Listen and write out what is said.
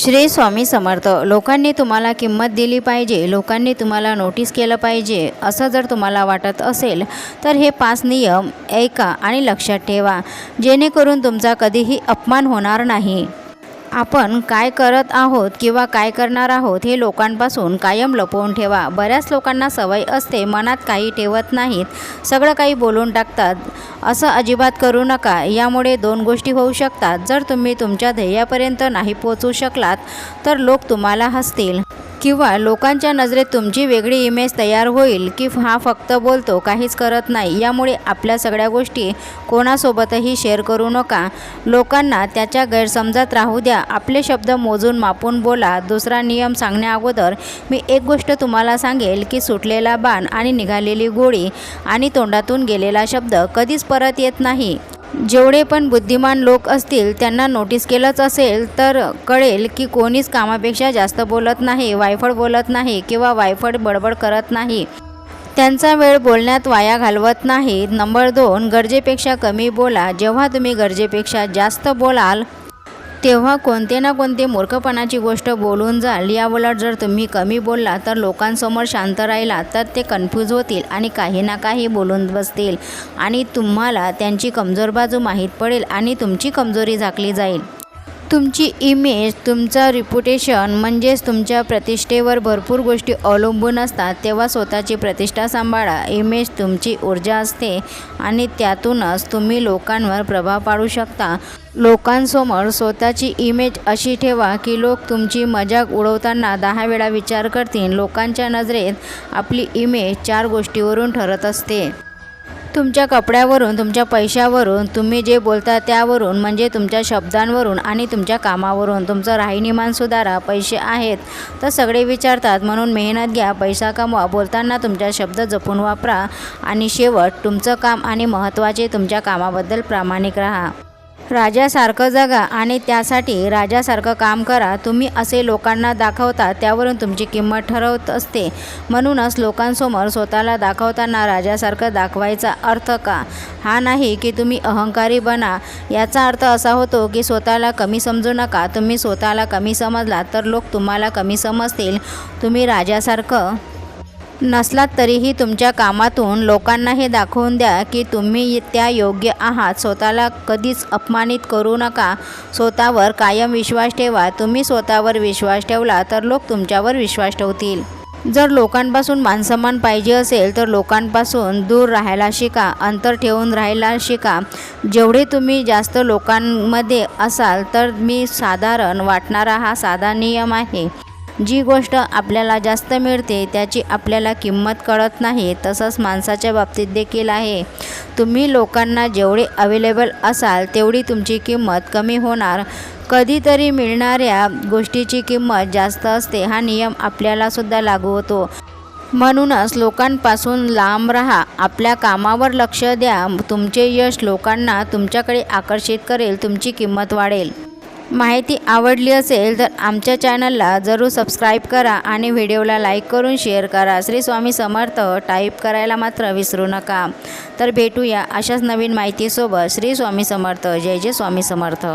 श्री स्वामी समर्थ लोकांनी तुम्हाला किंमत दिली पाहिजे लोकांनी तुम्हाला नोटीस केलं पाहिजे असं जर तुम्हाला वाटत असेल तर हे पाच नियम ऐका आणि लक्षात ठेवा जेणेकरून तुमचा कधीही अपमान होणार नाही. आपण काय करत आहोत किंवा काय करणार आहोत हे लोकांपासून कायम लपवून ठेवा. बऱ्याच लोकांना सवय असते मनात काही ठेवत नाहीत सगळं काही बोलून टाकतात. असं अजिबात करू नका. यामुळे दोन गोष्टी होऊ शकतात. जर तुम्ही तुमच्या ध्येयापर्यंत नाही पोचू शकलात तर लोक तुम्हाला हसतील. किंवा लोकांच्या नजरेत तुमची वेगळी इमेज तयार होईल की हा फक्त बोलतो काहीच करत नाही यामुळे आपल्या सगळ्या गोष्टी कोणासोबतही शेअर करू नका. लोकांना त्याच्या गैरसमजात राहू द्या. आपले शब्द मोजून मापून बोला. दुसरा नियम सांगण्या अगोदर मी एक गोष्ट तुम्हाला सांगेल की सुटलेला बाण आणि निघालेली गोळी आणि तोंडातून गेलेला शब्द कधीच परत येत नाही. जेवढे पण बुद्धिमान लोक असतील त्यांना नोटीस केलंच असेल तर कळेल की कोणीच कामापेक्षा जास्त बोलत नाही वायफळ बोलत नाही किंवा वायफळ बडबड करत नाही. त्यांचा वेळ बोलण्यात वाया घालवत नाही. नंबर दोन गरजेपेक्षा कमी बोला. जेव्हा तुम्ही गरजेपेक्षा जास्त बोलाल तेव्हा कोणते ना कोणते मूर्खपणाची गोष्ट बोलून जाल. याउलट जर तुम्ही कमी बोलला तर लोकांसमोर शांत राहिला तर ते कन्फ्यूज होतील आणि काही ना काही बोलून बसतील. आणि तुम्हाला त्यांची कमजोर बाजू माहीत पडेल आणि तुमची कमजोरी झाकली जाईल. तुमची इमेज तुमचं रिप्युटेशन म्हणजेच तुमच्या प्रतिष्ठेवर भरपूर गोष्टी अवलंबून असतात तेव्हा स्वतःची प्रतिष्ठा सांभाळा. इमेज तुमची ऊर्जा असते आणि त्यातूनच तुम्ही लोकांवर प्रभाव पाडू शकता. लोकांसमोर स्वतःची इमेज अशी ठेवा की लोक तुमची मजाक उडवताना दहा वेळा विचार करतील. लोकांच्या नजरेत आपली इमेज चार गोष्टीवरून ठरत असते. तुमच्या कपड्यावरून तुमच्या पैशावरून तुम्ही जे बोलता त्यावरून म्हणजे तुमच्या शब्दांवरून आणि तुमच्या कामावरून तुमचं राहणीमान सुधारा पैसे आहेत तर सगळे विचारतात म्हणून मेहनत घ्या पैसा कमवा बोलताना तुमच्या शब्द जपून वापरा आणि शेवट तुमचं काम आणि महत्त्वाचे तुमच्या कामाबद्दल प्रामाणिक राहा. राजासारखं जगा आणि त्यासाठी राजासारखं काम करा. तुम्ही असे लोकांना दाखवता त्यावरून तुमची किंमत ठरवत असते. म्हणूनच लोकांसमोर स्वतःला दाखवताना राजासारखं दाखवायचा अर्थ का? हा नाही की तुम्ही अहंकारी बना. याचा अर्थ असा होतो की स्वतःला कमी समजू नका. तुम्ही स्वतःला कमी समजलात तर लोक तुम्हाला कमी समजतील. तुम्ही राजासारखं नसलात तरीही तुमच्या कामातून लोकांना हे दाखवून द्या की तुम्ही त्या योग्य आहात. स्वतःला कधीच अपमानित करू नका. स्वतःवर कायम विश्वास ठेवा. तुम्ही स्वतःवर विश्वास ठेवला तर लोक तुमच्यावर विश्वास ठेवतील. जर लोकांपासून मानसन्मान पाहिजे असेल तर लोकांपासून दूर राहायला शिका. अंतर ठेवून राहायला शिका. जेवढे तुम्ही जास्त लोकांमध्ये असाल तर मी साधारण वाटणारा हा साधा नियम आहे. जी गोष्ट आपल्याला जास्त मिळते त्याची आपल्याला किंमत कळत नाही तसंच माणसाच्या बाबतीत देखील आहे. तुम्ही लोकांना जेवढे अवेलेबल असाल तेवढी तुमची किंमत कमी होणार. कधीतरी मिळणाऱ्या गोष्टीची किंमत जास्त असते हा नियम आपल्यालासुद्धा लागू होतो. म्हणूनच लोकांपासून लांब राहा आपल्या कामावर लक्ष द्या तुमचे यश लोकांना तुमच्याकडे आकर्षित करेल तुमची किंमत वाढेल. माहिती आवडली असेल तर आमच्या चॅनलला जरूर सबस्क्राईब करा आणि व्हिडिओला लाईक करून शेअर करा. श्री स्वामी समर्थ टाईप करायला मात्र विसरू नका. तर भेटूया अशाच नवीन माहितीसोबत. श्री स्वामी समर्थ. जय जय स्वामी समर्थ.